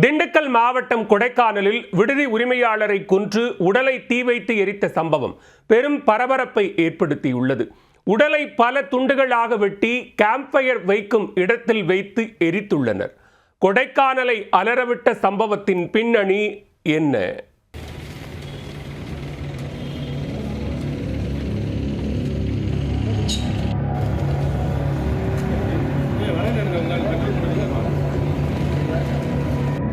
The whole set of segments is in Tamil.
திண்டுக்கல் மாவட்டம் கொடைக்கானலில் விடுதி உரிமையாளரை கொன்று உடலை தீ வைத்து எரித்த சம்பவம் பெரும் பரபரப்பை ஏற்படுத்தியுள்ளது. உடலை பல துண்டுகளாக வெட்டி கேம்ப்ஃபயர் வைக்கும் இடத்தில் வைத்து எரித்துள்ளனர். கொடைக்கானலை அலறவிட்ட சம்பவத்தின் பின்னணி என்ன?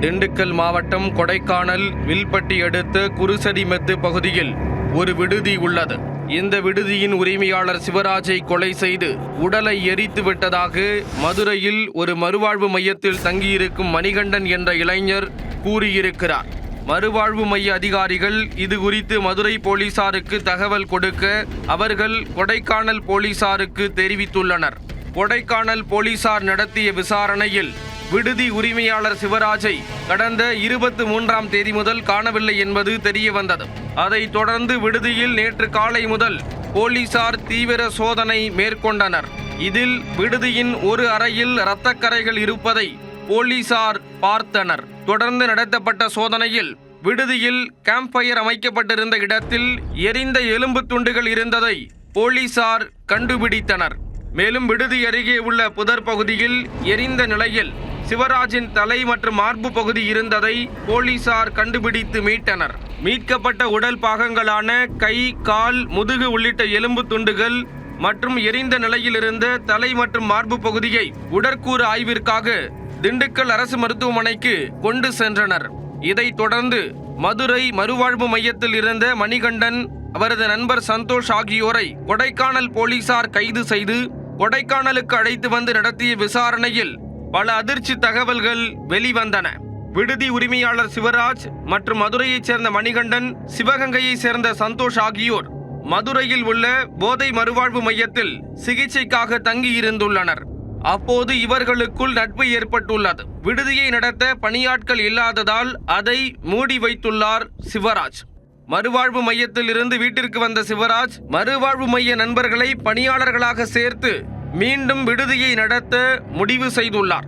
திண்டுக்கல் மாவட்டம் கொடைக்கானல் வில்பட்டி அடுத்த குருசடிமெத்து பகுதியில் ஒரு விடுதி உள்ளது. இந்த விடுதியின் உரிமையாளர் சிவராஜை கொலை செய்து உடலை எரித்து விட்டதாக மதுரையில் ஒரு மறுவாழ்வு மையத்தில் தங்கியிருக்கும் மணிகண்டன் என்ற இளைஞர் கூறியிருக்கிறார். மறுவாழ்வு மைய அதிகாரிகள் இது குறித்து மதுரை போலீசாருக்கு தகவல் கொடுக்க அவர்கள் கொடைக்கானல் போலீசாருக்கு தெரிவித்துள்ளனர். கொடைக்கானல் போலீசார் நடத்திய விசாரணையில் விடுதி உரிமையாளர் சிவராஜை கடந்த இருபத்தி மூன்றாம் தேதி முதல் காணவில்லை என்பது தெரிய வந்தது அதைத் தொடர்ந்து விடுதியில் நேற்று காலை முதல் போலீசார் தீவிர சோதனை மேற்கொண்டனர். இதில் விடுதியின் ஒரு அறையில் இரத்தக்கரைகள் இருப்பதை போலீசார் பார்த்தனர். தொடர்ந்து நடத்தப்பட்ட சோதனையில் விடுதியில் கேம்ப் ஃபயர் அமைக்கப்பட்டிருந்த இடத்தில் எரிந்த எலும்பு துண்டுகள் இருந்ததை போலீசார் கண்டுபிடித்தனர். மேலும் விடுதி அருகே உள்ள புதர் பகுதியில் எரிந்த நிலையில் சிவராஜின் தலை மற்றும் மார்பு பகுதி இருந்ததை போலீசார் கண்டுபிடித்து மீட்டனர். மீட்கப்பட்ட உடல் பாகங்களான கை கால் முதுகு உள்ளிட்ட எலும்பு துண்டுகள் மற்றும் எரிந்த நிலையிலிருந்த தலை மற்றும் மார்பு பகுதியை உடற்கூறு ஆய்விற்காக திண்டுக்கல் அரசு மருத்துவமனைக்கு கொண்டு சென்றனர். இதைத் தொடர்ந்து மதுரை மறுவாழ்வு மையத்தில் இருந்த மணிகண்டன் அவரது நண்பர் சந்தோஷ் ஆகியோரை கொடைக்கானல் போலீசார் கைது செய்து கொடைக்கானலுக்கு அழைத்து வந்து நடத்திய விசாரணையில் பல அதிர்ச்சி தகவல்கள் வெளிவந்தன. விடுதி உரிமையாளர் சிவராஜ் மற்றும் மதுரையைச் சேர்ந்த மணிகண்டன் சிவகங்கையைச் சேர்ந்த சந்தோஷ் ஆகியோர் மதுரையில் உள்ள போதை மறுவாழ்வு மையத்தில் சிகிச்சைக்காக தங்கியிருந்துள்ளனர். அப்போது இவர்களுக்குள் நட்பு ஏற்பட்டுள்ளது. விடுதியை நடத்த பணியாட்கள் இல்லாததால் அதை மூடி வைத்துள்ளார் சிவராஜ். மறுவாழ்வு மையத்தில் இருந்து வீட்டிற்கு வந்த சிவராஜ் மறுவாழ்வு மைய நண்பர்களை பணியாளர்களாக சேர்த்து மீண்டும் விடுதியை நடத்த முடிவு செய்துள்ளார்.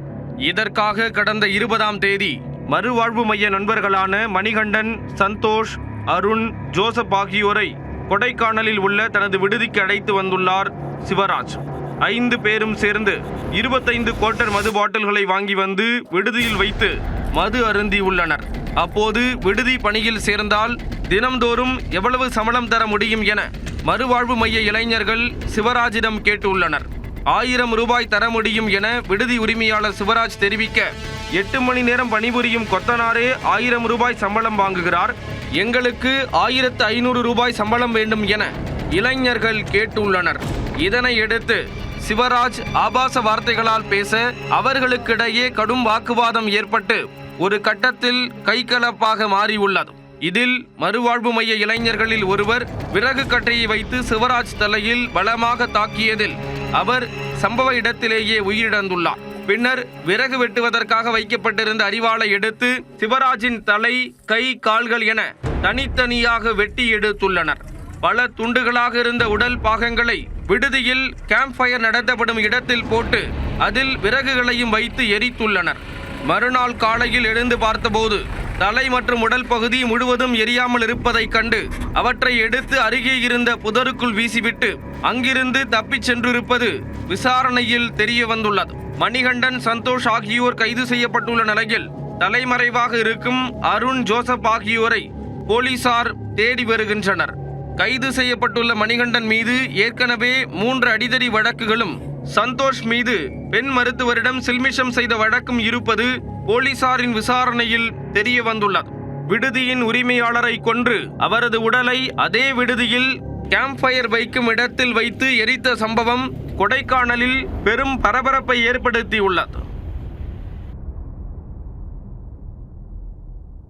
இதற்காக கடந்த இருபதாம் தேதி மறுவாழ்வு மைய நண்பர்களான மணிகண்டன் சந்தோஷ் அருண் ஜோசப் ஆகியோரை கொடைக்கானலில் உள்ள தனது விடுதிக்கு அழைத்து வந்துள்ளார் சிவராஜ். ஐந்து பேரும் சேர்ந்து இருபத்தைந்து கோட்டர் மது பாட்டில்களை வாங்கி வந்து விடுதியில் வைத்து மது அருந்தி உள்ளனர். அப்போது விடுதி பணியில் சேர்ந்தால் தினம்தோறும் எவ்வளவு சம்பளம் தர முடியும் என மறுவாழ்வு மைய இளைஞர்கள் சிவராஜிடம் கேட்டுள்ளனர் ஆயிரம் ரூபாய் தர முடியும் என விடுதி உரிமையாளர் சிவராஜ் தெரிவிக்க எட்டு மணி நேரம் பணிபுரியும் கொத்தனாரே ஆயிரம் ரூபாய் சம்பளம் வாங்குகிறார். எங்களுக்கு ஆயிரத்து ஐநூறு ரூபாய் சம்பளம் வேண்டும் என இளைஞர்கள் கேட்டுள்ளனர். இதனையடுத்து சிவராஜ் ஆபாச வார்த்தைகளால் பேச அவர்களுக்கிடையே கடும் வாக்குவாதம் ஏற்பட்டு ஒரு கட்டத்தில் கைகலப்பாக மாறியுள்ளது. இதில் மறுவாழ்வு மைய இளைஞர்களில் ஒருவர் விறகு கட்டையை வைத்து சிவராஜ் தலையில் பலமாக தாக்கியதில் அவர் சம்பவ இடத்திலேயே உயிரிழந்துள்ளார். பின்னர் விறகு வெட்டுவதற்காக வைக்கப்பட்டிருந்த அறிவாளை எடுத்து சிவராஜின் தலை கை கால்கள் என தனித்தனியாக வெட்டி எடுத்துள்ளனர். பல துண்டுகளாக இருந்த உடல் பாகங்களை விடுதியில் கேம்ப் ஃபயர் நடத்தப்படும் இடத்தில் போட்டு அதில் விறகுகளையும் வைத்து எரித்துள்ளனர். மறுநாள் காலையில் எழுந்து பார்த்தபோது தலை மற்றும் உடல் பகுதி முழுவதும் எரியாமல் இருப்பதைக் கண்டு அவற்றை எடுத்து அருகே இருந்த புதருக்குள் வீசிவிட்டு அங்கிருந்து தப்பிச் சென்றிருப்பது விசாரணையில் தெரிய வந்துள்ளது. மணிகண்டன் சந்தோஷ் ஆகியோர் கைது செய்யப்பட்டுள்ள நிலையில் தலைமறைவாக இருக்கும் அருண் ஜோசப் ஆகியோரை போலீசார் தேடி வருகின்றனர். கைது செய்யப்பட்டுள்ள மணிகண்டன் மீது ஏற்கனவே மூன்று அடிதடி வழக்குகளும் சந்தோஷ் மீது பெண் மருத்துவரிடம் சில்மிஷம் செய்த வழக்கும் இருப்பது போலீசாரின் விசாரணையில் தெரிய வந்துள்ளது. விடுதியின் உரிமையாளரை கொன்று அவரது உடலை அதே விடுதியில் கேம்ப் ஃபயர் வைக்கும் இடத்தில் வைத்து எரித்த சம்பவம் கொடைக்கானலில் பெரும் பரபரப்பை ஏற்படுத்தியுள்ளது.